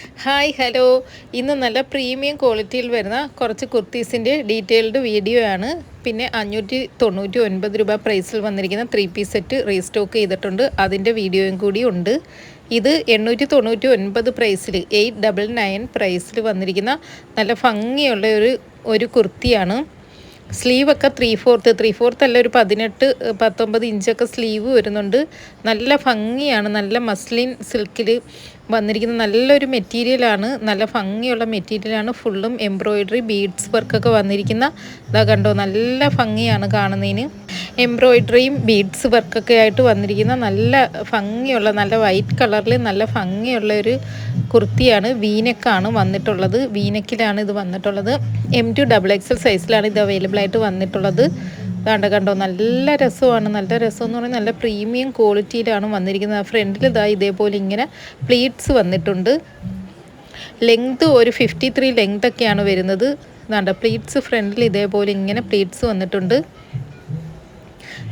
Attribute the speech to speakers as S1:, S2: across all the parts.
S1: Hi hello. ഇന്ന് നല്ല premium ക്വാളിറ്റിയിൽ വരുന്ന കുറച്ച് കുർത്തീസിന്റെ ഡീറ്റെയിൽഡ് വീഡിയോ ആണ്. പിന്നെ അഞ്ഞൂറ്റി തൊണ്ണൂറ്റി ഒൻപത് രൂപ പ്രൈസിൽ വന്നിരിക്കുന്ന ത്രീ പീസ് സെറ്റ് റീസ്റ്റോക്ക് ചെയ്തിട്ടുണ്ട്. അതിന്റെ വീഡിയോയും കൂടി ഉണ്ട്. ഇത് എണ്ണൂറ്റി തൊണ്ണൂറ്റി ഒൻപത് പ്രൈസിൽ എയ്റ്റ് ഡബിൾ നയൻ പ്രൈസിൽ വന്നിരിക്കുന്ന നല്ല ഭംഗിയുള്ള ഒരു ഒരു കുർത്തിയാണ്. സ്ലീവൊക്കെ ത്രീ ഫോർത്ത് ത്രീ ഫോർത്ത് അല്ല ഒരു പതിനെട്ട് പത്തൊമ്പത് ഇഞ്ചൊക്കെ സ്ലീവ് വരുന്നുണ്ട്. നല്ല ഭംഗിയാണ് നല്ല മസ്ലിൻ സിൽക്കിൽ വന്നിരിക്കുന്ന നല്ലൊരു മെറ്റീരിയലാണ് നല്ല ഭംഗിയുള്ള മെറ്റീരിയലാണ് ഫുള്ളും എംബ്രോയിഡറി ബീഡ്സ് വർക്കൊക്കെ വന്നിരിക്കുന്ന ഇതാ കണ്ടോ നല്ല ഭംഗിയാണ് കാണുന്നതിന്. എംബ്രോയിഡറിയും ബീഡ്സ് വർക്കൊക്കെ ആയിട്ട് വന്നിരിക്കുന്ന നല്ല ഭംഗിയുള്ള നല്ല വൈറ്റ് കളറിൽ നല്ല ഭംഗിയുള്ള ഒരു കുർത്തിയാണ് വീനക്കാണ് വന്നിട്ടുള്ളത്. വീനക്കിലാണ് ഇത് വന്നിട്ടുള്ളത്. എം ടു ഡബിൾ എക്സൽ സൈസിലാണ് ഇത് അവൈലബിൾ ആയിട്ട് വന്നിട്ടുള്ളത്. കണ്ടോ കണ്ടോ നല്ല രസമാണ്. നല്ല രസം എന്ന് പറഞ്ഞാൽ നല്ല പ്രീമിയം ക്വാളിറ്റിയിലാണ് വന്നിരിക്കുന്നത്. ഫ്രണ്ടിൽ ഇതാ ഇതേപോലെ ഇങ്ങനെ പ്ലീറ്റ്സ് വന്നിട്ടുണ്ട്. ലെങ്ത് ഒരു ഫിഫ്റ്റി ത്രീ ലെങ്ത് ഒക്കെയാണ് വരുന്നത്. ഇതാണ്ട പ്ലീറ്റ്സ് ഫ്രണ്ടിൽ ഇതേപോലെ ഇങ്ങനെ പ്ലീറ്റ്സ് വന്നിട്ടുണ്ട്.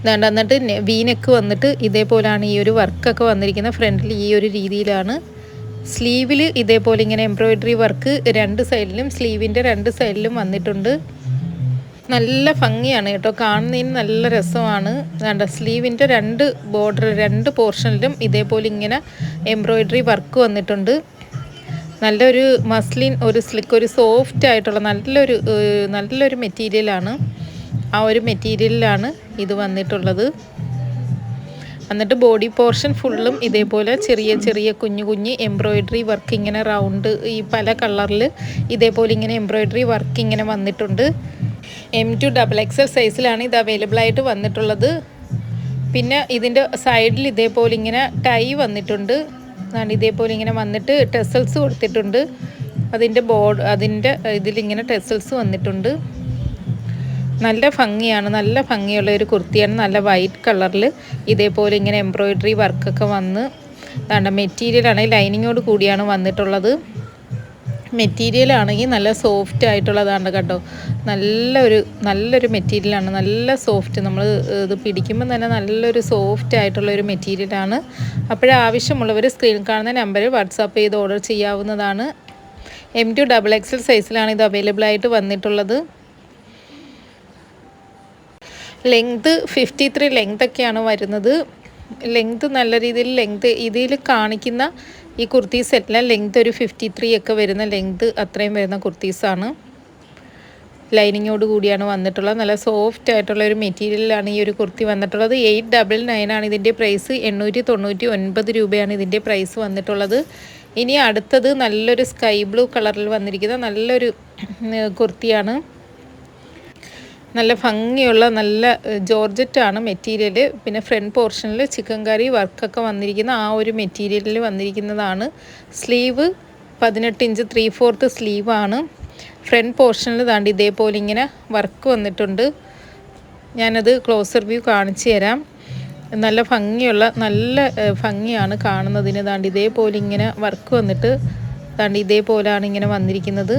S1: ഇതാണ്ട് എന്നിട്ട് വീനക്ക് വന്നിട്ട് ഇതേപോലെയാണ് ഈ ഒരു വർക്കൊക്കെ വന്നിരിക്കുന്നത്. ഫ്രണ്ടിൽ ഈ ഒരു രീതിയിലാണ്. സ്ലീവിൽ ഇതേപോലെ ഇങ്ങനെ എംബ്രോയിഡറി വർക്ക് രണ്ട് സൈഡിലും സ്ലീവിന്റെ രണ്ട് സൈഡിലും വന്നിട്ടുണ്ട്. നല്ല ഭംഗിയാണ് കേട്ടോ. കാണുന്നതിന് നല്ല രസമാണ്. വേണ്ട സ്ലീവിന്റെ രണ്ട് ബോർഡർ രണ്ട് പോർഷനിലും ഇതേപോലെ ഇങ്ങനെ എംബ്രോയിഡറി വർക്ക് വന്നിട്ടുണ്ട്. നല്ലൊരു മസ്ലിൻ ഒരു സ്ലിക്ക് ഒരു സോഫ്റ്റ് ആയിട്ടുള്ള നല്ലൊരു നല്ലൊരു മെറ്റീരിയലാണ് ആ ഒരു മെറ്റീരിയലിലാണ് ഇത് വന്നിട്ടുള്ളത്. എന്നിട്ട് ബോഡി പോർഷൻ ഫുള്ളും ഇതേപോലെ ചെറിയ ചെറിയ കുഞ്ഞു കുഞ്ഞ് എംബ്രോയിഡറി വർക്ക് ഇങ്ങനെ റൗണ്ട് ഈ പല കളറിൽ ഇതേപോലെ ഇങ്ങനെ എംബ്രോയിഡറി വർക്ക് ഇങ്ങനെ വന്നിട്ടുണ്ട്. എം ടു ഡബിൾ എക്സൽ സൈസിലാണ് ഇത് അവൈലബിൾ ആയിട്ട് വന്നിട്ടുള്ളത്. പിന്നെ ഇതിന്റെ സൈഡിൽ ഇതേപോലെ ഇങ്ങനെ ടൈ വന്നിട്ടുണ്ട്. ഇതേപോലെ ഇങ്ങനെ വന്നിട്ട് ടെസൽസ് കൊടുത്തിട്ടുണ്ട്. അതിന്റെ ബോർഡ് അതിന്റെ ഇതിലിങ്ങനെ ടെസൽസ് വന്നിട്ടുണ്ട്. നല്ല ഭംഗിയാണ് നല്ല ഭംഗിയുള്ള ഒരു കുർത്തിയാണ് നല്ല വൈറ്റ് കളറിൽ ഇതേപോലെ ഇങ്ങനെ എംബ്രോയിഡറി വർക്കൊക്കെ വന്ന്. വേണ്ട മെറ്റീരിയലാണെങ്കിൽ ലൈനിങ്ങോട് കൂടിയാണ് വന്നിട്ടുള്ളത്. മെറ്റീരിയൽ ആണെങ്കിൽ നല്ല സോഫ്റ്റ് ആയിട്ടുള്ളതാണ് കേട്ടോ. നല്ലൊരു നല്ലൊരു മെറ്റീരിയലാണ് നല്ല സോഫ്റ്റ് നമ്മൾ ഇത് പിടിക്കുമ്പോൾ തന്നെ നല്ലൊരു സോഫ്റ്റ് ആയിട്ടുള്ള ഒരു മെറ്റീരിയലാണ് അപ്പോഴാവശ്യമുള്ളവർ സ്ക്രീൻ കാണുന്ന നമ്പറിൽ വാട്സാപ്പ് ചെയ്ത് ഓർഡർ ചെയ്യാവുന്നതാണ്. എം ടു ഡബിൾ എക്സൽ സൈസിലാണ് ഇത് അവൈലബിൾ ആയിട്ട് വന്നിട്ടുള്ളത്. ലെങ്ത് ഫിഫ്റ്റി ത്രീ ലെങ്ത് ഒക്കെയാണ് വരുന്നത്. ലെങ്ത് നല്ല രീതിയിൽ ലെങ്ത് ഇതിൽ കാണിക്കുന്ന ഈ കുർത്തീസ് എല്ലാം ലെങ്ത് ഒരു ഫിഫ്റ്റി ത്രീ ഒക്കെ വരുന്ന ലെങ്ത് അത്രയും വരുന്ന കുർത്തീസാണ്. ലൈനിങ്ങോട് കൂടിയാണ് വന്നിട്ടുള്ളത്. നല്ല സോഫ്റ്റ് ആയിട്ടുള്ള ഒരു മെറ്റീരിയലാണ് ഈ ഒരു കുർത്തി വന്നിട്ടുള്ളത്. എയ്റ്റ് ഡബിൾ നയൻ ആണ് ഇതിന്റെ പ്രൈസ് എണ്ണൂറ്റി തൊണ്ണൂറ്റി ഒൻപത് രൂപയാണ് ഇതിന്റെ പ്രൈസ് വന്നിട്ടുള്ളത്. ഇനി അടുത്തത് നല്ലൊരു സ്കൈ ബ്ലൂ കളറിൽ വന്നിരിക്കുന്ന നല്ലൊരു കുർത്തിയാണ്. നല്ല ഭംഗിയുള്ള നല്ല ജോർജറ്റാണ് മെറ്റീരിയൽ പിന്നെ ഫ്രണ്ട് പോർഷനിൽ ചിക്കൻ കറി വർക്കൊക്കെ വന്നിരിക്കുന്ന ആ ഒരു മെറ്റീരിയലിൽ വന്നിരിക്കുന്നതാണ്. സ്ലീവ് പതിനെട്ട് ഇഞ്ച് ത്രീ ഫോർത്ത് സ്ലീവാണ് ഫ്രണ്ട് പോർഷനിൽ താണ്ടി ഇതേപോലെ ഇങ്ങനെ വർക്ക് വന്നിട്ടുണ്ട്. ഞാനത് ക്ലോസർ വ്യൂ കാണിച്ചു തരാം. നല്ല ഭംഗിയുള്ള നല്ല ഭംഗിയാണ് കാണുന്നതിന്. താണ്ടി ഇതേപോലെ ഇങ്ങനെ വർക്ക് വന്നിട്ട് താണ്ടി ഇതേപോലെയാണ് ഇങ്ങനെ വന്നിരിക്കുന്നത്.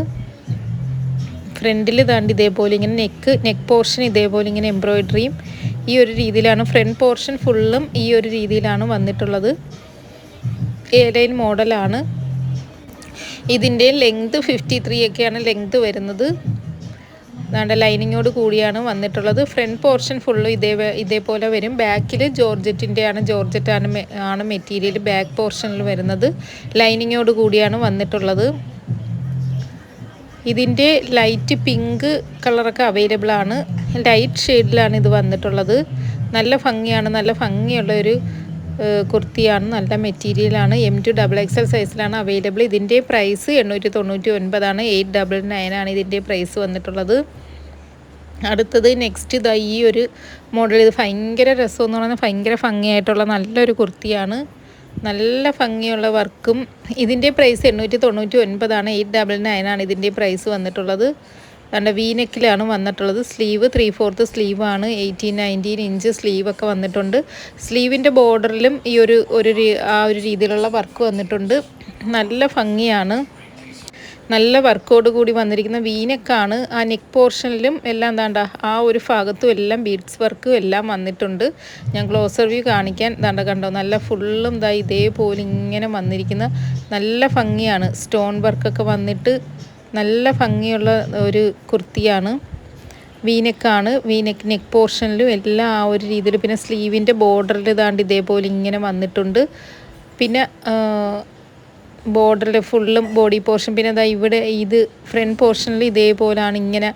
S1: ഫ്രണ്ടിൽ താണ്ട് ഇതേപോലെ ഇങ്ങനെ നെക്ക് നെക്ക് പോർഷൻ ഇതേപോലെ ഇങ്ങനെ എംബ്രോയിഡറിയും ഈ ഒരു രീതിയിലാണ് ഫ്രണ്ട് പോർഷൻ ഫുള്ളും ഈ ഒരു രീതിയിലാണ് വന്നിട്ടുള്ളത്. എ ലൈൻ മോഡലാണ്. ഇതിന്റെ ലെങ്ത് ഫിഫ്റ്റി ത്രീ ഒക്കെയാണ് ലെങ്ത് വരുന്നത്. അതാണ്ട് ലൈനിങ്ങോട് കൂടിയാണ് വന്നിട്ടുള്ളത്. ഫ്രണ്ട് പോർഷൻ ഫുള്ളും ഇതേ ഇതേപോലെ വരും. ബാക്കിൽ ജോർജറ്റിന്റെ ആണ് ജോർജറ്റ് ആണ് ആണ് മെറ്റീരിയൽ ബാക്ക് പോർഷനിൽ വരുന്നത്. ലൈനിങ്ങോട് കൂടിയാണ് വന്നിട്ടുള്ളത്. ഇതിന്റെ ലൈറ്റ് പിങ്ക് കളറൊക്കെ അവൈലബിൾ ആണ്. ലൈറ്റ് ഷെയ്ഡിലാണ് ഇത് വന്നിട്ടുള്ളത്. നല്ല ഭംഗിയാണ്. നല്ല ഭംഗിയുള്ള ഒരു കുർത്തിയാണ്. നല്ല മെറ്റീരിയലാണ് എം ടു ഡബിൾ എക്സൽ സൈസിലാണ് അവൈലബിൾ. ഇതിന്റെ പ്രൈസ് എണ്ണൂറ്റി തൊണ്ണൂറ്റി ഒൻപതാണ് എയ്റ്റ് ഡബിൾ നയൻ ആണ് ഇതിന്റെ പ്രൈസ് വന്നിട്ടുള്ളത്. അടുത്തത് നെക്സ്റ്റ് ഇതാ ഈ ഒരു മോഡൽ. ഇത് ഭയങ്കര രസമെന്ന് പറയുന്നത് ഭയങ്കര ഭംഗിയായിട്ടുള്ള നല്ലൊരു കുർത്തിയാണ്. നല്ല ഭംഗിയുള്ള വർക്കും. ഇതിന്റെ പ്രൈസ് എണ്ണൂറ്റി തൊണ്ണൂറ്റി ഒൻപതാണ് എയ്റ്റ് ഡബിൾ നയൻ ആണ് ഇതിന്റെ പ്രൈസ് വന്നിട്ടുള്ളത്. അതുകൊണ്ട് വീനെക്കിലാണ് വന്നിട്ടുള്ളത്. സ്ലീവ് ത്രീ ഫോർത്ത് സ്ലീവാണ്. എയ്റ്റീൻ നയന്റീൻ ഇഞ്ച് സ്ലീവൊക്കെ വന്നിട്ടുണ്ട്. സ്ലീവിന്റെ ബോർഡറിലും ഈ ഒരു ഒരു ആ ഒരു രീതിയിലുള്ള വർക്ക് വന്നിട്ടുണ്ട്. നല്ല ഭംഗിയാണ്. നല്ല വർക്കോട് കൂടി വന്നിരിക്കുന്ന വീനക്കാണ്. ആ നെക്ക് പോർഷനിലും എല്ലാം എന്താണ്ട ആ ഒരു ഭാഗത്തും എല്ലാം ബീഡ്സ് വർക്കും എല്ലാം വന്നിട്ടുണ്ട്. ഞാൻ ക്ലോസർ വ്യൂ കാണിക്കാൻ ദാണ്ട കണ്ടോ? നല്ല ഫുള്ളും ഇതാ ഇതേപോലെ ഇങ്ങനെ വന്നിരിക്കുന്ന നല്ല ഭംഗിയാണ്. സ്റ്റോൺ വർക്കൊക്കെ വന്നിട്ട് നല്ല ഭംഗിയുള്ള ഒരു കുർത്തിയാണ് വീനെക്കാണ്. വീനെക്ക് നെക്ക് പോർഷനിലും എല്ലാം ആ ഒരു രീതിയിൽ. പിന്നെ സ്ലീവിന്റെ ബോർഡറിൽ ഇതാണ്ട് ഇതേപോലെ ഇങ്ങനെ വന്നിട്ടുണ്ട്. പിന്നെ ബോർഡറിൽ ഫുള്ളും ബോഡി പോർഷൻ പിന്നെ അതാ ഇവിടെ ഇത് ഫ്രണ്ട് പോർഷനിൽ ഇതേപോലാണ് ഇങ്ങനെ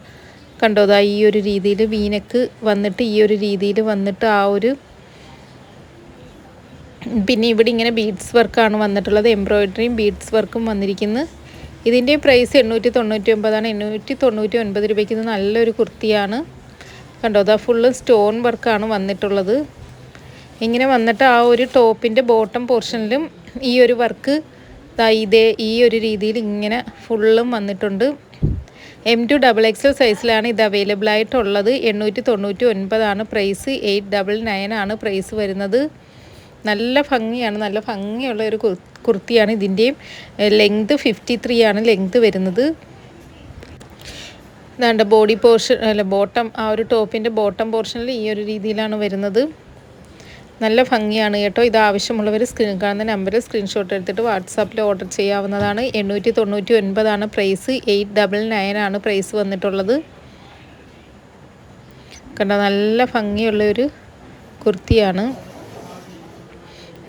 S1: കണ്ടോ? അതാ ഈ ഒരു രീതിയിൽ വീനക്ക് വന്നിട്ട് ഈ ഒരു രീതിയിൽ വന്നിട്ട് ആ ഒരു പിന്നെ ഇവിടെ ഇങ്ങനെ ബീഡ്സ് വർക്കാണ് വന്നിട്ടുള്ളത്. എംബ്രോയിഡറിയും ബീഡ്സ് വർക്കും വന്നിരിക്കുന്നത് ഇതിന്റെ പ്രൈസ് എണ്ണൂറ്റി തൊണ്ണൂറ്റി ഒമ്പതാണ് എണ്ണൂറ്റി തൊണ്ണൂറ്റി ഒൻപത് രൂപയ്ക്ക് ഇത് നല്ലൊരു കുർത്തിയാണ്. കണ്ടോ? അതാ ഫുള്ള് സ്റ്റോൺ വർക്കാണ് വന്നിട്ടുള്ളത്. ഇങ്ങനെ വന്നിട്ട് ആ ഒരു ടോപ്പിന്റെ ബോട്ടം പോർഷനിലും ഈ ഒരു വർക്ക് ഇതേ ഈ ഒരു രീതിയിൽ ഇങ്ങനെ ഫുള്ളും വന്നിട്ടുണ്ട്. എം ടു ഡബിൾ എക്സൽ സൈസിലാണ് ഇത് അവൈലബിൾ ആയിട്ടുള്ളത്. എണ്ണൂറ്റി തൊണ്ണൂറ്റി ഒൻപതാണ് പ്രൈസ് എയ്റ്റ് ഡബിൾ നയൻ ആണ് പ്രൈസ് വരുന്നത്. നല്ല ഭംഗിയാണ്. നല്ല ഭംഗിയുള്ള ഒരു കുർത്തിയാണ് ഇതിന്റെയും ലെങ്ത് ഫിഫ്റ്റി ത്രീ ആണ് ലെങ്ത് വരുന്നത്. ഇതാണ്ട് ബോഡി പോർഷൻ അല്ല ബോട്ടം ആ ഒരു ടോപ്പിന്റെ ബോട്ടം പോർഷനിൽ ഈ ഒരു രീതിയിലാണ് വരുന്നത്. നല്ല ഭംഗിയാണ് കേട്ടോ. ഇത് ആവശ്യമുള്ളവർ സ്ക്രീൻ കാണുന്ന നമ്പറിൽ സ്ക്രീൻഷോട്ട് എടുത്തിട്ട് വാട്സാപ്പിൽ ഓർഡർ ചെയ്യാവുന്നതാണ്. എണ്ണൂറ്റി തൊണ്ണൂറ്റി ഒൻപതാണ് പ്രൈസ് എയ്റ്റ് ഡബിൾ നയൻ ആണ് പ്രൈസ് വന്നിട്ടുള്ളത്. കണ്ട? നല്ല ഭംഗിയുള്ളൊരു കുർത്തിയാണ്.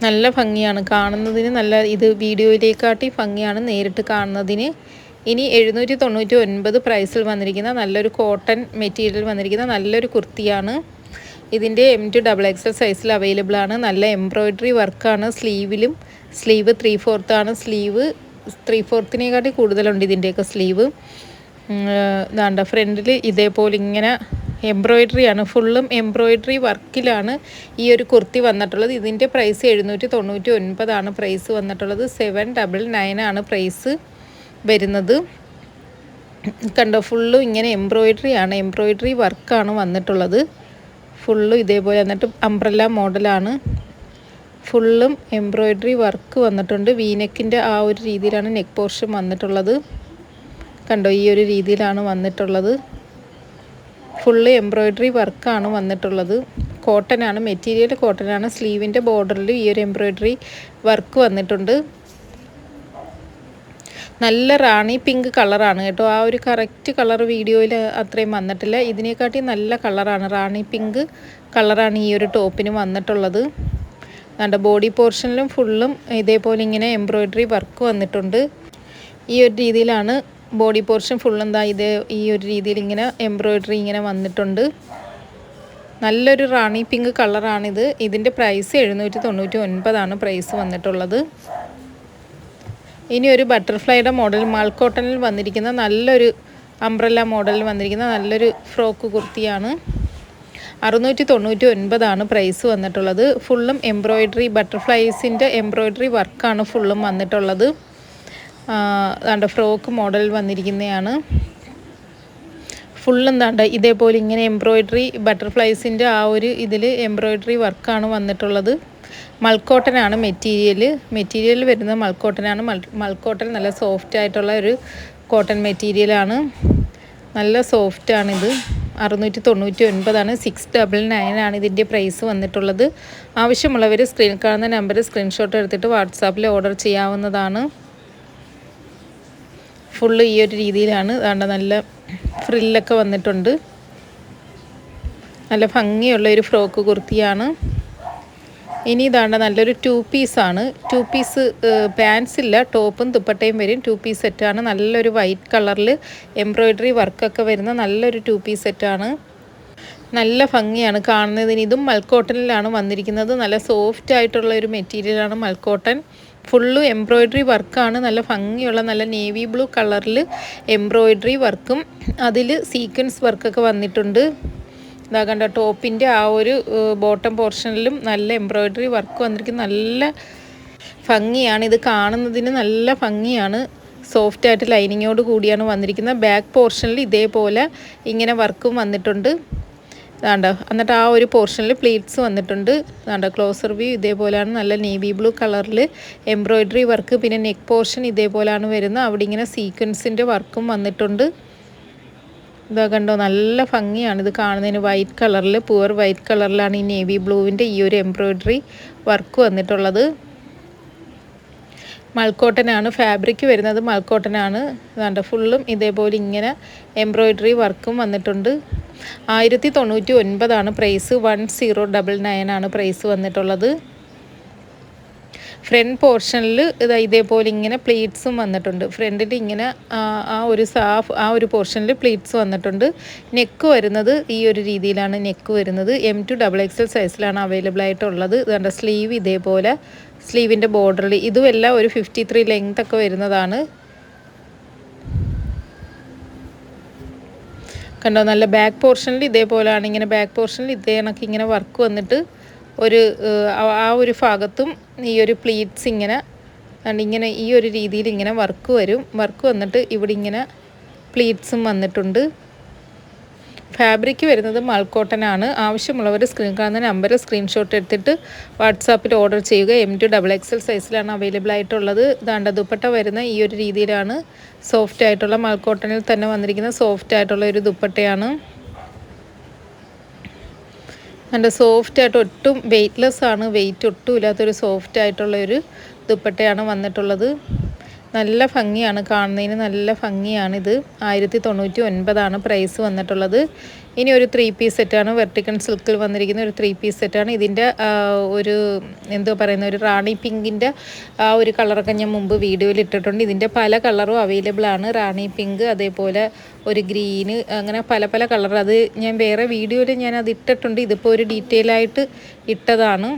S1: നല്ല ഭംഗിയാണ്. കാണുന്നതിന് നല്ല ഇത് വീഡിയോയിലേക്കാട്ടി ഭംഗിയാണ് നേരിട്ട് കാണുന്നതിന്. ഇനി എഴുന്നൂറ്റി തൊണ്ണൂറ്റി ഒൻപത് പ്രൈസിൽ വന്നിരിക്കുന്ന നല്ലൊരു കോട്ടൺ മെറ്റീരിയൽ വന്നിരിക്കുന്ന നല്ലൊരു കുർത്തിയാണ്. ഇതിന്റെ എം ടു ഡബിൾ എക്സൽ സൈസിൽ അവൈലബിൾ ആണ്. നല്ല എംബ്രോയ്ഡറി വർക്കാണ് സ്ലീവിലും സ്ലീവ് ത്രീ ഫോർത്താണ് സ്ലീവ് ത്രീ ഫോർത്തിനെക്കാട്ടി കൂടുതലുണ്ട് ഇതിന്റെയൊക്കെ സ്ലീവ്. ഇതാണ്ട ഫ്രണ്ടിൽ ഇതേപോലെ ഇങ്ങനെ എംബ്രോയ്ഡറി ആണ്. ഫുള്ളും എംബ്രോയ്ഡറി വർക്കിലാണ് ഈ ഒരു കുർത്തി വന്നിട്ടുള്ളത്. ഇതിന്റെ പ്രൈസ് എഴുന്നൂറ്റി തൊണ്ണൂറ്റി ഒൻപതാണ് പ്രൈസ് വന്നിട്ടുള്ളത്. സെവൻ ഡബിൾ നയൻ ആണ് പ്രൈസ് വരുന്നത്. കണ്ടോ ഫുള്ളും ഇങ്ങനെ എംബ്രോയ്ഡറി ആണ്. എംബ്രോയ്ഡറി വർക്കാണ് വന്നിട്ടുള്ളത്. ഫുള്ളും ഇതേപോലെ എന്നിട്ട് അംബ്രല്ല മോഡലാണ് ഫുള്ളും എംബ്രോയ്ഡറി വർക്ക് വന്നിട്ടുണ്ട്. വീനെക്കിന്റെ ആ ഒരു രീതിയിലാണ് നെക്ക് പോർഷൻ വന്നിട്ടുള്ളത്. കണ്ടോ ഈ ഒരു രീതിയിലാണ് വന്നിട്ടുള്ളത്. ഫുള്ള് എംബ്രോയ്ഡറി വർക്കാണ് വന്നിട്ടുള്ളത്. കോട്ടനാണ് മെറ്റീരിയൽ കോട്ടനാണ് സ്ലീവിന്റെ ബോർഡറിൽ ഈ ഒരു എംബ്രോയ്ഡറി വർക്ക് വന്നിട്ടുണ്ട്. നല്ല റാണി പിങ്ക് കളറാണ് കേട്ടോ. ആ ഒരു കറക്റ്റ് കളർ വീഡിയോയിൽ അത്രയും വന്നിട്ടില്ല. ഇതിനെക്കാട്ടി നല്ല കളറാണ് റാണി പിങ്ക് കളറാണ് ഈ ഒരു ടോപ്പിന് വന്നിട്ടുള്ളത്. നമ്മുടെ ബോഡി പോർഷനിലും ഫുള്ളും ഇതേപോലെ ഇങ്ങനെ എംബ്രോയ്ഡറി വർക്ക് വന്നിട്ടുണ്ട്. ഈ ഒരു രീതിയിലാണ് ബോഡി പോർഷൻ ഫുൾ എന്താ ഇത് ഈ ഒരു രീതിയിൽ ഇങ്ങനെ എംബ്രോയ്ഡറി ഇങ്ങനെ വന്നിട്ടുണ്ട്. നല്ലൊരു റാണി പിങ്ക് കളറാണിത്. ഇതിന്റെ പ്രൈസ് എഴുന്നൂറ്റി തൊണ്ണൂറ്റി ഒൻപതാണ് പ്രൈസ് വന്നിട്ടുള്ളത്. ഇനി ഒരു ബട്ടർഫ്ലൈയുടെ മോഡൽ മാൾക്കോട്ടണിൽ വന്നിരിക്കുന്ന നല്ലൊരു അംബ്രല്ല മോഡലിൽ വന്നിരിക്കുന്ന നല്ലൊരു ഫ്രോക്ക് കുർത്തിയാണ്. അറുന്നൂറ്റി തൊണ്ണൂറ്റി ഒൻപതാണ് പ്രൈസ് വന്നിട്ടുള്ളത്. ഫുള്ളും എംബ്രോയ്ഡറി ബട്ടർഫ്ലൈസിന്റെ എംബ്രോയ്ഡറി വർക്കാണ് ഫുള്ളും വന്നിട്ടുള്ളത്. എന്താണ്ട് ഫ്രോക്ക് മോഡൽ വന്നിരിക്കുന്നതാണ് ഫുള്ള് എന്താണ്ട് ഇതേപോലെ ഇങ്ങനെ എംബ്രോയ്ഡറി ബട്ടർഫ്ലൈസിന്റെ ആ ഒരു ഇതിൽ എംബ്രോയ്ഡറി വർക്കാണ് വന്നിട്ടുള്ളത്. മൾക്കോട്ടനാണ് മെറ്റീരിയൽ. മെറ്റീരിയൽ വരുന്നത് മൾക്കോട്ടനാണ് മൾ മൾക്കോട്ടൻ നല്ല സോഫ്റ്റ് ആയിട്ടുള്ള ഒരു കോട്ടൺ മെറ്റീരിയലാണ് നല്ല സോഫ്റ്റാണിത് അറുന്നൂറ്റി തൊണ്ണൂറ്റി ഒൻപതാണ് സിക്സ് ഡബിൾ നയൻ ആണ് ഇതിന്റെ പ്രൈസ് വന്നിട്ടുള്ളത്. ആവശ്യമുള്ളവർ സ്ക്രീൻ കാണുന്ന നമ്പർ സ്ക്രീൻഷോട്ട് എടുത്തിട്ട് വാട്സാപ്പിൽ ഓർഡർ ചെയ്യാവുന്നതാണ്. ഫുള്ള് ഈ ഒരു രീതിയിലാണ്. അതാണ്ട് നല്ല ഫ്രില്ലൊക്കെ വന്നിട്ടുണ്ട്. നല്ല ഭംഗിയുള്ള ഒരു ഫ്രോക്ക് കുർത്തിയാണ്. ഇനി ഇതാണ് നല്ലൊരു ടു പീസാണ് ടു പീസ് പാൻസ് ഇല്ല. ടോപ്പും ദുപ്പട്ടയും വരും. ടു പീസ് സെറ്റാണ് നല്ലൊരു വൈറ്റ് കളറിൽ എംബ്രോയ്ഡറി വർക്കൊക്കെ വരുന്ന നല്ലൊരു ടു പീസ് സെറ്റാണ് നല്ല ഭംഗിയാണ് കാണുന്നതിന് ഇതും മൽക്കോട്ടനിലാണ് വന്നിരിക്കുന്നത്. നല്ല സോഫ്റ്റ് ആയിട്ടുള്ള ഒരു മെറ്റീരിയലാണ് മൽക്കോട്ടൻ. ഫുള്ള് എംബ്രോയ്ഡറി വർക്കാണ് നല്ല ഭംഗിയുള്ള നല്ല നേവി ബ്ലൂ കളറിൽ എംബ്രോയ്ഡറി വർക്കും അതിൽ സീക്വൻസ് വർക്കൊക്കെ വന്നിട്ടുണ്ട്. ഇതാ കണ്ട ടോപ്പിന്റെ ആ ഒരു ബോട്ടം പോർഷനിലും നല്ല എംബ്രോയ്ഡറി വർക്ക് വന്നിരിക്കും നല്ല ഭംഗിയാണ്. ഇത് കാണുന്നതിന് നല്ല ഭംഗിയാണ്. സോഫ്റ്റ് ആയിട്ട് ലൈനിങ്ങോട് കൂടിയാണ് വന്നിരിക്കുന്നത് ബാക്ക് പോർഷനിൽ ഇതേപോലെ ഇങ്ങനെ വർക്കും വന്നിട്ടുണ്ട്. ഇതാണ്ട് എന്നിട്ട് ആ ഒരു പോർഷനിൽ പ്ലീറ്റ്സ് വന്നിട്ടുണ്ട്. ഇതാണ്ട് ക്ലോസർ വ്യൂ ഇതേപോലെയാണ്. നല്ല നേവി ബ്ലൂ കളറിൽ എംബ്രോയ്ഡറി വർക്ക്. പിന്നെ നെക്ക് പോർഷൻ ഇതേപോലെയാണ് വരുന്നത്. അവിടെ ഇങ്ങനെ സീക്വൻസിന്റെ വർക്കും വന്നിട്ടുണ്ട്. ഇതാ കണ്ടോ നല്ല ഭംഗിയാണ്. ഇത് കാണുന്നതിന് വൈറ്റ് കളറിൽ പുവർ വൈറ്റ് കളറിലാണ് ഈ നേവി ബ്ലൂവിന്റെ ഈ ഒരു എംബ്രോയ്ഡറി വർക്ക് വന്നിട്ടുള്ളത്. മൾക്കോട്ടനാണ് ഫാബ്രിക് വരുന്നത് മൾക്കോട്ടനാണ്. ഇതാണ്ട് ഫുള്ളും ഇതേപോലെ ഇങ്ങനെ എംബ്രോയ്ഡറി വർക്കും വന്നിട്ടുണ്ട്. ആയിരത്തി തൊണ്ണൂറ്റി ഒൻപതാണ് പ്രൈസ് വൺ സീറോ ഡബിൾ നയനാണ് പ്രൈസ് വന്നിട്ടുള്ളത്. ഫ്രണ്ട് പോർഷനിൽ ഇതാ ഇതേപോലെ ഇങ്ങനെ പ്ലീറ്റ്സും വന്നിട്ടുണ്ട്. ഫ്രണ്ടിൽ ഇങ്ങനെ ആ ഒരു സാഫ് ആ ഒരു പോർഷനിൽ പ്ലീറ്റ്സ് വന്നിട്ടുണ്ട്. നെക്ക് വരുന്നത് ഈ ഒരു രീതിയിലാണ് നെക്ക് വരുന്നത്. എം ടു ഡബിൾ എക്സൽ സൈസിലാണ് അവൈലബിൾ ആയിട്ടുള്ളത്. ഇതാണ്ട് സ്ലീവ് ഇതേപോലെ. സ്ലീവിന്റെ ബോർഡറിൽ ഇതുമെല്ലാം ഒരു ഫിഫ്റ്റി ത്രീ ലെങ്ത് ഒക്കെ വരുന്നതാണ്. കണ്ടോ? നല്ല ബാക്ക് പോർഷനിൽ ഇതേപോലെയാണ് ഇങ്ങനെ ബാക്ക് പോർഷനിൽ ഇതേ കണക്ക് ഇങ്ങനെ വർക്ക് വന്നിട്ട് ഒരു ആ ഒരു ഭാഗത്തും ഈ ഒരു പ്ലീറ്റ്സ് ഇങ്ങനെ ഇങ്ങനെ ഈ ഒരു രീതിയിൽ ഇങ്ങനെ വർക്ക് വരും. വർക്ക് വന്നിട്ട് ഇവിടെ ഇങ്ങനെ പ്ലീറ്റ്സും വന്നിട്ടുണ്ട്. ഫാബ്രിക് വരുന്നത് മൾക്കോട്ടനാണ് ആവശ്യമുള്ളവർ സ്ക്രീൻ കാണുന്ന നമ്പർ സ്ക്രീൻഷോട്ട് എടുത്തിട്ട് വാട്സാപ്പിൽ ഓർഡർ ചെയ്യുക. എം ടു ഡബിൾ എക്സൽ സൈസിലാണ് അവൈലബിൾ ആയിട്ടുള്ളത്. ദാണ്ട ദുപ്പട്ട വരുന്ന ഈ ഒരു രീതിയിലാണ് സോഫ്റ്റ് ആയിട്ടുള്ള മൾക്കോട്ടനിൽ തന്നെ വന്നിരിക്കുന്ന സോഫ്റ്റ് ആയിട്ടുള്ള ഒരു ദുപ്പട്ടയാണ്. നല്ല സോഫ്റ്റ് ആയിട്ട് ഒട്ടും വെയ്റ്റ്ലെസ് ആണ് വെയിറ്റ് ഒട്ടും ഇല്ലാത്തൊരു സോഫ്റ്റ് ആയിട്ടുള്ള ഒരു ദുപ്പട്ടയാണ് വന്നിട്ടുള്ളത്. നല്ല ഭംഗിയാണ് കാണുന്നതിന് നല്ല ഭംഗിയാണിത്. ആയിരത്തി തൊണ്ണൂറ്റി ഒൻപതാണ് പ്രൈസ് വന്നിട്ടുള്ളത്. ഇനി ഒരു ത്രീ പീസ് സെറ്റാണ്. വെർട്ടിക്കൺ സിൽക്കിൽ വന്നിരിക്കുന്ന ഒരു ത്രീ പീസ് സെറ്റാണ്. ഇതിന്റെ ഒരു എന്തോ പറയുന്ന ഒരു റാണി പിങ്കിന്റെ ആ ഒരു കളറൊക്കെ ഞാൻ മുമ്പ് വീഡിയോയിൽ ഇട്ടിട്ടുണ്ട്. ഇതിന്റെ പല കളറും അവൈലബിൾ ആണ്. റാണി പിങ്ക് അതേപോലെ ഒരു ഗ്രീന് അങ്ങനെ പല പല കളർ അത് ഞാൻ വേറെ വീഡിയോയിൽ ഞാൻ അത് ഇട്ടിട്ടുണ്ട്. ഇതിപ്പോൾ ഒരു ഡീറ്റെയിൽ ആയിട്ട് ഇട്ടതാണ്.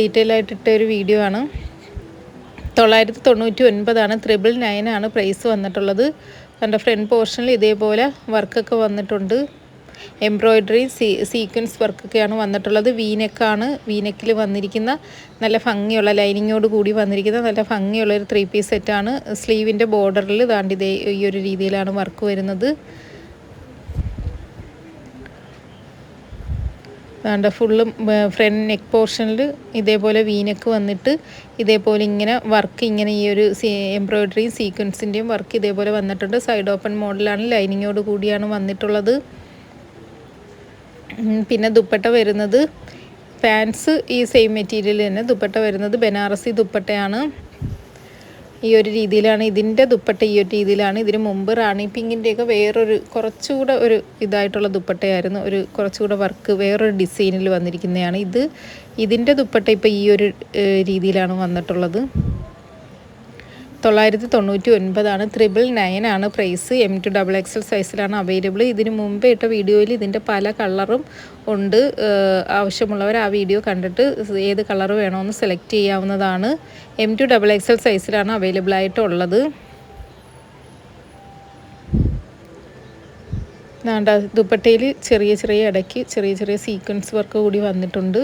S1: ഡീറ്റെയിൽ ആയിട്ട് ഇട്ട ഒരു വീഡിയോ ആണ്. തൊള്ളായിരത്തി തൊണ്ണൂറ്റി ഒൻപതാണ് ത്രിബിൾ നയനാണ് പ്രൈസ് വന്നിട്ടുള്ളത് എന്റെ ഫ്രണ്ട് പോർഷനിൽ ഇതേപോലെ വർക്കൊക്കെ വന്നിട്ടുണ്ട്. എംബ്രോയ്ഡറി സീ സീക്വൻസ് വർക്കൊക്കെയാണ് വന്നിട്ടുള്ളത്. വീനെക്കാണ് വീനെക്കിൽ വന്നിരിക്കുന്ന നല്ല ഭംഗിയുള്ള ലൈനിങ്ങോട് കൂടി വന്നിരിക്കുന്ന നല്ല ഭംഗിയുള്ള ഒരു ത്രീ പീസ് സെറ്റാണ് സ്ലീവിന്റെ ബോർഡറിൽ ഇതേ ഈ ഒരു രീതിയിലാണ് വർക്ക് വരുന്നത്. വേണ്ട ഫുള്ളും ഫ്രണ്ട് നെക്ക് പോർഷനിൽ ഇതേപോലെ വീനക്ക് വന്നിട്ട് ഇതേപോലെ ഇങ്ങനെ വർക്ക് ഇങ്ങനെ ഈ ഒരു എംബ്രോയ്ഡറിയും സീക്വൻസിന്റെയും വർക്ക് ഇതേപോലെ വന്നിട്ടുണ്ട്. സൈഡ് ഓപ്പൺ മോഡലാണ് ലൈനിങ്ങോട് കൂടിയാണ് വന്നിട്ടുള്ളത്. പിന്നെ ദുപ്പട്ട വരുന്നത്. പാൻസ് ഈ സെയിം മെറ്റീരിയൽ തന്നെ ദുപ്പട്ട വരുന്നത്. ബനാറസി ദുപ്പട്ടയാണ്. ഈ ഒരു രീതിയിലാണ് ഇതിന്റെ ദുപ്പട്ട ഈ ഒരു രീതിയിലാണ് ഇതിന് മുമ്പ് റാണി പിങ്കിന്റെയൊക്കെ വേറൊരു കുറച്ചുകൂടെ ഒരു ഇതായിട്ടുള്ള ദുപ്പട്ടയായിരുന്നു ഒരു കുറച്ചുകൂടെ വർക്ക് വേറൊരു ഡിസൈനിൽ വന്നിരിക്കുന്നതാണ്. ഇത് ഇതിന്റെ ദുപ്പട്ട ഇപ്പോൾ ഈ ഒരു രീതിയിലാണ് വന്നിട്ടുള്ളത്. തൊള്ളായിരത്തി തൊണ്ണൂറ്റി ഒൻപതാണ് ത്രിബിൾ നയൻ ആണ് price M to double XL സൈസിലാണ് അവൈലബിൾ ഇതിന് മുമ്പേ ഇട്ട വീഡിയോയിൽ ഇതിന്റെ പല കളറും ഉണ്ട്. ആവശ്യമുള്ളവർ ആ വീഡിയോ കണ്ടിട്ട് ഏത് കളർ വേണമെന്ന് സെലക്ട് ചെയ്യാവുന്നതാണ്. എം ടു ഡബിൾ എക്സൽ സൈസിലാണ് അവൈലബിൾ ആയിട്ടുള്ളത്. ദുപ്പട്ടയിൽ ചെറിയ ചെറിയ ഇടയ്ക്ക് ചെറിയ ചെറിയ സീക്വൻസ് വർക്ക് കൂടി വന്നിട്ടുണ്ട്.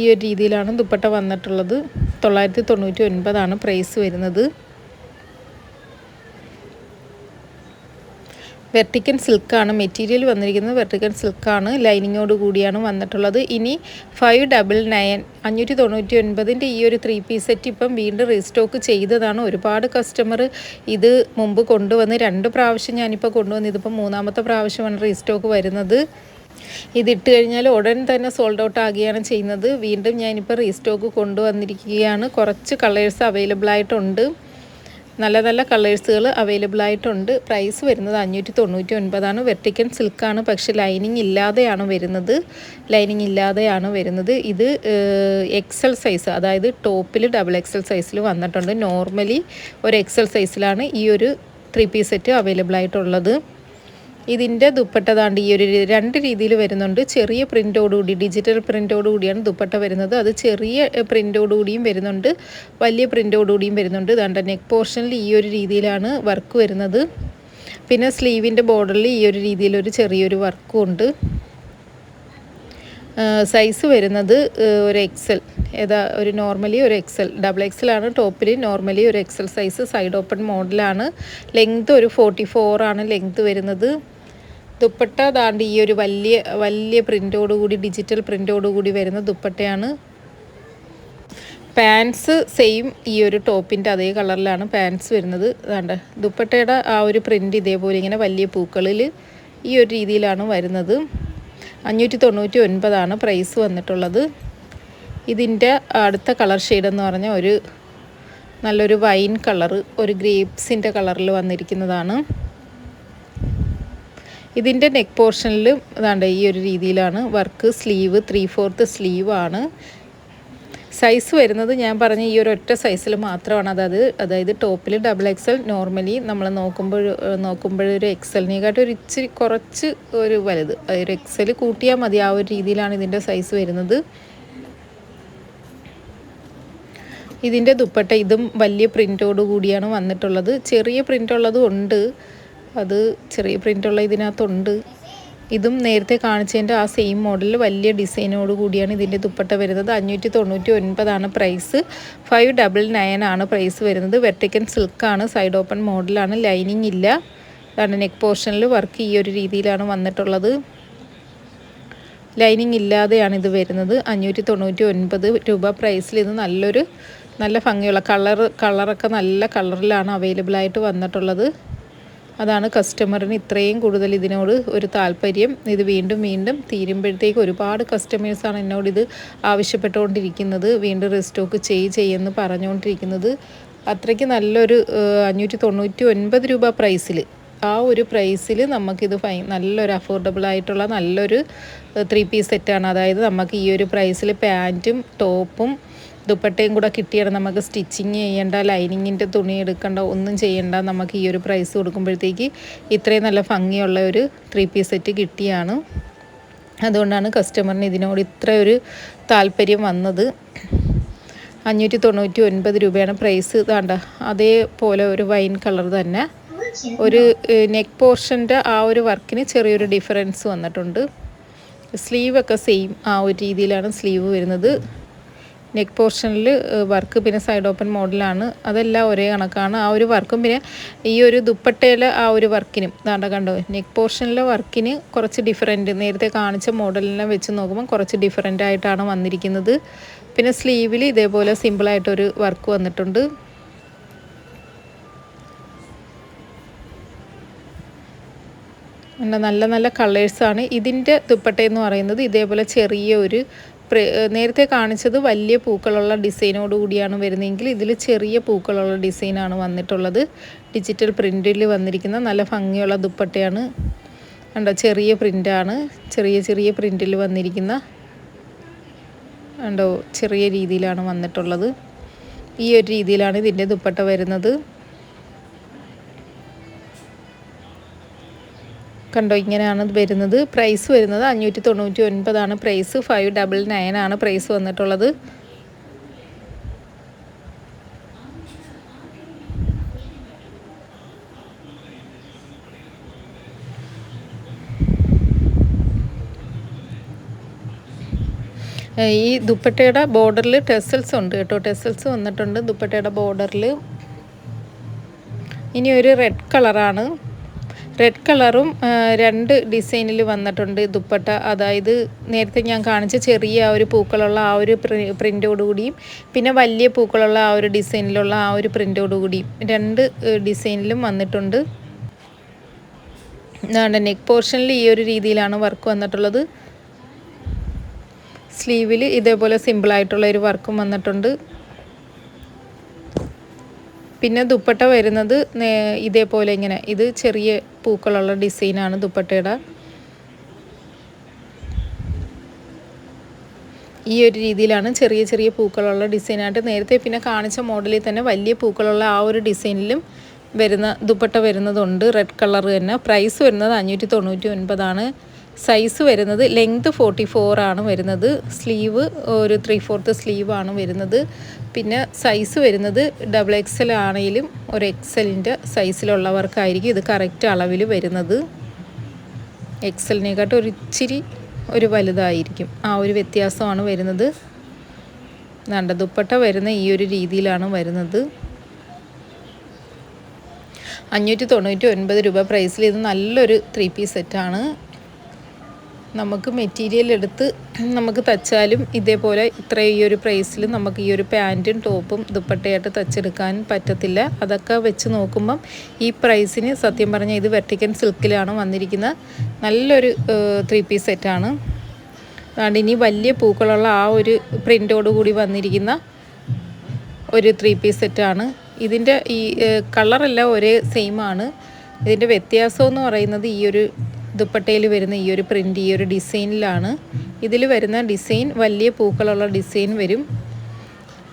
S1: ഈ ഒരു രീതിയിലാണ് ദുപ്പട്ട വന്നിട്ടുള്ളത്. തൊള്ളായിരത്തി തൊണ്ണൂറ്റി ഒൻപതാണ് പ്രൈസ് വരുന്നത്. വെർട്ടിക്കൻ സിൽക്കാണ് മെറ്റീരിയൽ വന്നിരിക്കുന്നത് വെർട്ടിക്കൻ സിൽക്കാണ് ലൈനിങ്ങോട് കൂടിയാണ് വന്നിട്ടുള്ളത്. ഇനി ഫൈവ് ഡബിൾ നയൻ അഞ്ഞൂറ്റി തൊണ്ണൂറ്റി ഒൻപതിന്റെ ഈ ഒരു ത്രീ പീസ് സെറ്റ് ഇപ്പം വീണ്ടും റീസ്റ്റോക്ക് ചെയ്തതാണ്. ഒരുപാട് കസ്റ്റമർ ഇത് മുമ്പ് കൊണ്ടുവന്ന് രണ്ട് പ്രാവശ്യം ഞാനിപ്പോൾ കൊണ്ടുവന്ന് ഇതിപ്പോൾ മൂന്നാമത്തെ പ്രാവശ്യമാണ് റീസ്റ്റോക്ക് വരുന്നത്. ഇതിട്ട് കഴിഞ്ഞാൽ ഉടൻ തന്നെ സോൾഡ് ഔട്ട് ആകുകയാണ് ചെയ്യുന്നത്. വീണ്ടും ഞാനിപ്പോൾ റീസ്റ്റോക്ക് കൊണ്ടുവന്നിരിക്കുകയാണ്. കുറച്ച് കളേഴ്സ് അവൈലബിൾ ആയിട്ടുണ്ട്. നല്ല നല്ല കളേഴ്സുകൾ അവൈലബിൾ ആയിട്ടുണ്ട്. പ്രൈസ് വരുന്നത് അഞ്ഞൂറ്റി തൊണ്ണൂറ്റി ഒൻപതാണ് വെർട്ടിക്കൻ സിൽക്കാണ് പക്ഷെ ലൈനിങ് ഇല്ലാതെയാണ് വരുന്നത്. ലൈനിങ് ഇല്ലാതെയാണ് വരുന്നത്. ഇത് എക്സൽ സൈസ് അതായത് ടോപ്പിൽ ഡബിൾ എക്സൽ സൈസിൽ വന്നിട്ടുണ്ട്. നോർമലി ഒരു എക്സൽ സൈസിലാണ് ഈ ഒരു ത്രീ പീസ് സെറ്റ് അവൈലബിൾ ആയിട്ടുള്ളത്. ഇതിന്റെ ദുപ്പട്ട താണ്ട് ഈ ഒരു രണ്ട് രീതിയിൽ വരുന്നുണ്ട്. ചെറിയ പ്രിന്റോടുകൂടി ഡിജിറ്റൽ പ്രിന്റോടുകൂടിയാണ് ദുപ്പട്ട വരുന്നത്. അത് ചെറിയ പ്രിന്റോടുകൂടിയും വരുന്നുണ്ട്. വലിയ പ്രിന്റോടുകൂടിയും വരുന്നുണ്ട്. ഇതാണ്ട് നെക്ക് പോർഷനിൽ ഈ ഒരു രീതിയിലാണ് വർക്ക് വരുന്നത്. പിന്നെ സ്ലീവിന്റെ ബോർഡറിൽ ഈ ഒരു രീതിയിലൊരു ചെറിയൊരു വർക്കും ഉണ്ട്. സൈസ് വരുന്നത് ഒരു എക്സൽ. ഏതാ ഒരു നോർമലി ഒരു എക്സൽ. ഡബിൾ എക്സലാണ് ടോപ്പിൽ. നോർമലി ഒരു എക്സൽ സൈസ്. സൈഡ് ഓപ്പൺ മോഡലാണ്. ലെങ്ത് ഒരു ഫോർട്ടി ഫോറാണ് ലെങ്ത് വരുന്നത്. ദുപ്പട്ട ദാണ്ട് ഈ ഒരു വലിയ വലിയ പ്രിന്റോടുകൂടി ഡിജിറ്റൽ പ്രിന്റോടുകൂടി വരുന്ന ദുപ്പട്ടയാണ്. പാൻസ് സെയിം ഈ ഒരു ടോപ്പിന്റെ അതേ കളറിലാണ് പാൻസ് വരുന്നത്. അതാണ്ട് ദുപ്പട്ടയുടെ ആ ഒരു പ്രിന്റ് ഇതേപോലെ ഇങ്ങനെ വലിയ പൂക്കളിൽ ഈ ഒരു രീതിയിലാണ് വരുന്നത്. അഞ്ഞൂറ്റി തൊണ്ണൂറ്റി ഒൻപതാണ് പ്രൈസ് വന്നിട്ടുള്ളത്. ഇതിന്റെ അടുത്ത കളർ ഷെയ്ഡ് എന്ന് പറഞ്ഞാൽ ഒരു നല്ലൊരു വൈൻ കളറ് ഒരു ഗ്രേപ്സിന്റെ കളറിൽ വന്നിരിക്കുന്നതാണ്. ഇതിന്റെ നെക്ക് പോർഷനിൽ അതാണ്ട് ഈ ഒരു രീതിയിലാണ് work sleeve three fourth sleeve ആണ്. സൈസ് വരുന്നത് ഞാൻ പറഞ്ഞ ഈ ഒരു ഒറ്റ സൈസിൽ മാത്രമാണ്. അതായത് അതായത് ടോപ്പിൽ ഡബിൾ എക്സൽ നോർമലി നമ്മൾ നോക്കുമ്പോൾ നോക്കുമ്പോഴൊരു എക്സലിനെക്കാട്ടും ഒരു ഇച്ചിരി കുറച്ച് ഒരു വലുത്. ഒരു എക്സൽ കൂട്ടിയാൽ മതി ആ ഒരു രീതിയിലാണ് ഇതിന്റെ സൈസ് വരുന്നത്. ഇതിന്റെ ദുപ്പട്ട ഇതും വലിയ പ്രിന്റോട് കൂടിയാണ് വന്നിട്ടുള്ളത്. ചെറിയ പ്രിന്റുള്ളതും ഉണ്ട്. അത് ചെറിയ പ്രിന്റുള്ള ഇതിനകത്തുണ്ട്. ഇതും നേരത്തെ കാണിച്ചതിന്റെ ആ സെയിം മോഡലിൽ വലിയ ഡിസൈനോട് കൂടിയാണ് ഇതിന്റെ ദുപ്പട്ട വരുന്നത്. അഞ്ഞൂറ്റി തൊണ്ണൂറ്റി ഒൻപതാണ് പ്രൈസ്. ഫൈവ് ഡബിൾ നയൻ ആണ് പ്രൈസ് വരുന്നത്. വെർട്ടിക്കൻ സിൽക്കാണ് സൈഡ് ഓപ്പൺ മോഡലാണ് ലൈനിങ് ഇല്ല. അതാണ് നെക്ക് പോർഷനിൽ വർക്ക് ഈ ഒരു രീതിയിലാണ് വന്നിട്ടുള്ളത്. ലൈനിങ് ഇല്ലാതെയാണ് ഇത് വരുന്നത്. അഞ്ഞൂറ്റി തൊണ്ണൂറ്റി ഒൻപത് രൂപ പ്രൈസിൽ ഇത് നല്ലൊരു നല്ല ഭംഗിയുള്ള കളർ കളറൊക്കെ നല്ല കളറിലാണ് അവൈലബിളായിട്ട് വന്നിട്ടുള്ളത്. അതാണ് കസ്റ്റമറിന് ഇത്രയും കൂടുതൽ ഇതിനോട് ഒരു താല്പര്യം. ഇത് വീണ്ടും വീണ്ടും തീരുമ്പോഴത്തേക്ക് ഒരുപാട് കസ്റ്റമേഴ്സാണ് എന്നോട് ഇത് ആവശ്യപ്പെട്ടുകൊണ്ടിരിക്കുന്നത്. വീണ്ടും റെസ്റ്റോക്ക് ചെയ് ചെയ്യുമെന്ന് പറഞ്ഞുകൊണ്ടിരിക്കുന്നത്. അത്രയ്ക്ക് നല്ലൊരു അഞ്ഞൂറ്റി തൊണ്ണൂറ്റി ഒൻപത് രൂപ പ്രൈസിൽ ആ ഒരു പ്രൈസിൽ നമുക്കിത് ഫൈ നല്ലൊരു അഫോർഡബിൾ ആയിട്ടുള്ള നല്ലൊരു ത്രീ പീസ് സെറ്റാണ് അതായത് നമുക്ക് ഈ ഒരു പ്രൈസിൽ പാന്റും ടോപ്പും ദുപ്പട്ടയും കൂടെ കിട്ടിയാണ് നമുക്ക് സ്റ്റിച്ചിങ് ചെയ്യേണ്ട ലൈനിങ്ങിന്റെ തുണി എടുക്കേണ്ട ഒന്നും ചെയ്യേണ്ട നമുക്ക് ഈ ഒരു പ്രൈസ് കൊടുക്കുമ്പോഴത്തേക്ക് ഇത്രയും നല്ല ഭംഗിയുള്ള ഒരു ത്രീ പീസ് സെറ്റ് കിട്ടിയാണ്. അതുകൊണ്ടാണ് കസ്റ്റമറിന് ഇതിനോട് ഇത്ര ഒരു താല്പര്യം വന്നത്. അഞ്ഞൂറ്റി തൊണ്ണൂറ്റി ഒൻപത് രൂപയാണ് പ്രൈസ് ഇതാണ്ട അതേപോലെ ഒരു വൈൻ കളർ തന്നെ. ഒരു നെക്ക് പോർഷന്റെ ആ ഒരു വർക്കിന് ചെറിയൊരു ഡിഫറൻസ് വന്നിട്ടുണ്ട്. സ്ലീവൊക്കെ സെയിം ആ ഒരു രീതിയിലാണ് സ്ലീവ് വരുന്നത്. നെക്ക് പോർഷനിൽ വർക്ക് പിന്നെ സൈഡ് ഓപ്പൺ മോഡലാണ് അതെല്ലാം ഒരേ കണക്കാണ്. ആ ഒരു വർക്കും പിന്നെ ഈ ഒരു ദുപ്പട്ടയിലെ ആ ഒരു വർക്കിനും. ദാണ്ട കണ്ടോ? നെക്ക് പോർഷനിലെ വർക്കിന് കുറച്ച് ഡിഫറെന്റ് നേരത്തെ കാണിച്ച മോഡലിനെ വെച്ച് നോക്കുമ്പോൾ കുറച്ച് ഡിഫറെന്റ് ആയിട്ടാണ് വന്നിരിക്കുന്നത്. പിന്നെ സ്ലീവിൽ ഇതേപോലെ സിമ്പിളായിട്ടൊരു വർക്ക് വന്നിട്ടുണ്ട്. നല്ല നല്ല കളേഴ്സാണ് ഇതിന്റെ ദുപ്പട്ട എന്ന് പറയുന്നത് ഇതേപോലെ ചെറിയ ഒരു നേരത്തെ കാണിച്ചത് വലിയ പൂക്കളുള്ള ഡിസൈനോട് കൂടിയാണ് വരുന്നതെങ്കിൽ ഇതിൽ ചെറിയ പൂക്കളുള്ള ഡിസൈനാണ് വന്നിട്ടുള്ളത്. ഡിജിറ്റൽ പ്രിന്റിൽ വന്നിരിക്കുന്ന നല്ല ഭംഗിയുള്ള ദുപ്പട്ടയാണ്. കണ്ടോ ചെറിയ പ്രിന്റാണ് ചെറിയ ചെറിയ പ്രിന്റിൽ വന്നിരിക്കുന്ന കണ്ടോ ചെറിയ രീതിയിലാണ് വന്നിട്ടുള്ളത്. ഈ ഒരു രീതിയിലാണ് ഇതിന്റെ ദുപ്പട്ട വരുന്നത്. കണ്ടോ ഇങ്ങനെയാണ് വരുന്നത്. പ്രൈസ് വരുന്നത് അഞ്ഞൂറ്റി തൊണ്ണൂറ്റി ഒൻപതാണ് പ്രൈസ് ഫൈവ് ഡബിൾ നയൻ ആണ് പ്രൈസ് വന്നിട്ടുള്ളത്. ഈ ദുപ്പട്ടയുടെ ബോർഡറിൽ ടെസൽസ് ഉണ്ട് കേട്ടോ. ടെസൽസ് വന്നിട്ടുണ്ട് ദുപ്പട്ടയുടെ ബോർഡറിൽ ഇനി ഒരു റെഡ് കളറാണ് റെഡ് കളറും രണ്ട് ഡിസൈനിൽ വന്നിട്ടുണ്ട് ദുപ്പട്ട. അതായത് നേരത്തെ ഞാൻ കാണിച്ച ചെറിയ ആ ഒരു പൂക്കളുള്ള ആ ഒരു പ്രിന്റോടുകൂടിയും പിന്നെ വലിയ പൂക്കളുള്ള ആ ഒരു ഡിസൈനിലുള്ള ആ ഒരു പ്രിന്റോടുകൂടിയും രണ്ട് ഡിസൈനിലും വന്നിട്ടുണ്ട്. എന്താണ് നെക്ക് പോർഷനിൽ ഈ ഒരു രീതിയിലാണ് വർക്ക് വന്നിട്ടുള്ളത്. സ്ലീവിൽ ഇതേപോലെ സിമ്പിളായിട്ടുള്ള ഒരു വർക്കും വന്നിട്ടുണ്ട്. പിന്നെ ദുപ്പട്ട വരുന്നത് ഇതേപോലെ ഇങ്ങനെ. ഇത് ചെറിയ പൂക്കളുള്ള ഡിസൈനാണ് ദുപ്പട്ടയുടെ. ഈ ഒരു രീതിയിലാണ് ചെറിയ ചെറിയ പൂക്കളുള്ള ഡിസൈനായിട്ട് നേരത്തെ പിന്നെ കാണിച്ച മോഡലിൽ തന്നെ വലിയ പൂക്കളുള്ള ആ ഒരു ഡിസൈനിലും വരുന്ന ദുപ്പട്ട വരുന്നതുണ്ട്. റെഡ് കളർ തന്നെ. പ്രൈസ് വരുന്നത് അഞ്ഞൂറ്റി തൊണ്ണൂറ്റി ഒൻപതാണ്. സൈസ് വരുന്നത് ലെങ്ത് ഫോർട്ടി ഫോർ ആണ് വരുന്നത്. സ്ലീവ് ഒരു ത്രീ ഫോർത്ത് ആണ് വരുന്നത്. പിന്നെ സൈസ് വരുന്നത് ഡബിൾ എക്സൽ ആണെങ്കിലും ഒരു എക്സലിന്റെ സൈസിലുള്ളവർക്കായിരിക്കും ഇത് കറക്റ്റ് അളവിൽ വരുന്നത്. എക്സലിനെക്കാട്ടും ഒരു ഇച്ചിരി ഒരു വലുതായിരിക്കും. ആ ഒരു വ്യത്യാസമാണ് വരുന്നത്. നണ്ട ദുപ്പട്ട വരുന്ന ഈ ഒരു രീതിയിലാണ് വരുന്നത്. അഞ്ഞൂറ്റി തൊണ്ണൂറ്റി ഒൻപത് രൂപ പ്രൈസിൽ ഇത് നല്ലൊരു ത്രീ പീസ് സെറ്റാണ് നമുക്ക് മെറ്റീരിയൽ എടുത്ത് നമുക്ക് തച്ചാലും ഇതേപോലെ ഇത്ര ഈ ഒരു പ്രൈസിൽ നമുക്ക് ഈ ഒരു പാന്റും ടോപ്പും ദുപ്പട്ടയായിട്ട് തച്ചെടുക്കാൻ പറ്റത്തില്ല. അതൊക്കെ വെച്ച് നോക്കുമ്പം ഈ പ്രൈസിന് സത്യം പറഞ്ഞാൽ ഇത് വെർട്ടിക്കൻ സിൽക്കിലാണ് വന്നിരിക്കുന്നത് നല്ലൊരു ത്രീ പീസ് സെറ്റാണ് അതുകൊണ്ട് ഇനി വലിയ പൂക്കളുള്ള ആ ഒരു കൂടി വന്നിരിക്കുന്ന ഒരു ത്രീ പീസ് സെറ്റാണ് ഇതിന്റെ ഈ കളറെല്ലാം ഒരേ സെയിമാണ് ഇതിന്റെ വ്യത്യാസം എന്ന് പറയുന്നത് ഈ ഒരു ദുപ്പട്ടയിൽ വരുന്ന ഈ ഒരു പ്രിന്റ് ഈ ഒരു ഡിസൈനിലാണ്. ഇതിൽ വരുന്ന ഡിസൈൻ വലിയ പൂക്കളുള്ള ഡിസൈൻ വരും.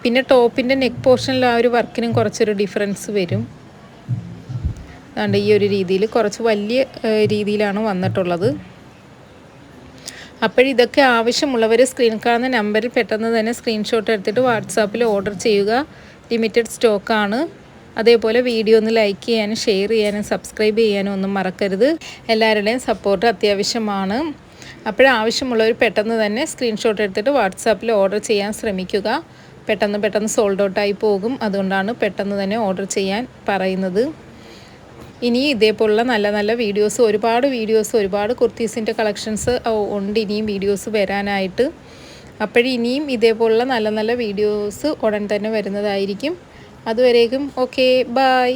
S1: പിന്നെ ടോപ്പിന്റെ നെക്ക് പോർഷനിൽ ആ ഒരു വർക്കിനും കുറച്ചൊരു ഡിഫറൻസ് വരും. അതുകൊണ്ട് ഈ ഒരു രീതിയിൽ കുറച്ച് വലിയ രീതിയിലാണ് വന്നിട്ടുള്ളത്. അപ്പോഴിതൊക്കെ ആവശ്യമുള്ളവർ സ്ക്രീൻ കാണുന്ന നമ്പറിൽ പെട്ടെന്ന് തന്നെ സ്ക്രീൻഷോട്ട് എടുത്തിട്ട് വാട്സാപ്പിൽ ഓർഡർ ചെയ്യുക. ലിമിറ്റഡ് സ്റ്റോക്കാണ് അതേപോലെ വീഡിയോ ഒന്ന് ലൈക്ക് ചെയ്യാനും ഷെയർ ചെയ്യാനും സബ്സ്ക്രൈബ് ചെയ്യാനും ഒന്നും മറക്കരുത്. എല്ലാവരുടെയും സപ്പോർട്ട് അത്യാവശ്യമാണ്. അപ്പോഴാവശ്യമുള്ളവർ പെട്ടെന്ന് തന്നെ സ്ക്രീൻഷോട്ട് എടുത്തിട്ട് വാട്സാപ്പിൽ ഓർഡർ ചെയ്യാൻ ശ്രമിക്കുക. പെട്ടെന്ന് പെട്ടെന്ന് സോൾഡ് ഔട്ടായി പോകും. അതുകൊണ്ടാണ് പെട്ടെന്ന് തന്നെ ഓർഡർ ചെയ്യാൻ പറയുന്നത്. ഇനി ഇതേപോലുള്ള നല്ല നല്ല വീഡിയോസ് ഒരുപാട് വീഡിയോസ് ഒരുപാട് കുർത്തീസിന്റെ കളക്ഷൻസ് ഉണ്ട് ഇനിയും വീഡിയോസ് വരാനായിട്ട്. അപ്പോഴിനിയും ഇതേപോലുള്ള നല്ല നല്ല വീഡിയോസ് ഉടൻ തന്നെ വരുന്നതായിരിക്കും. അതുവരേക്കും. Okay bye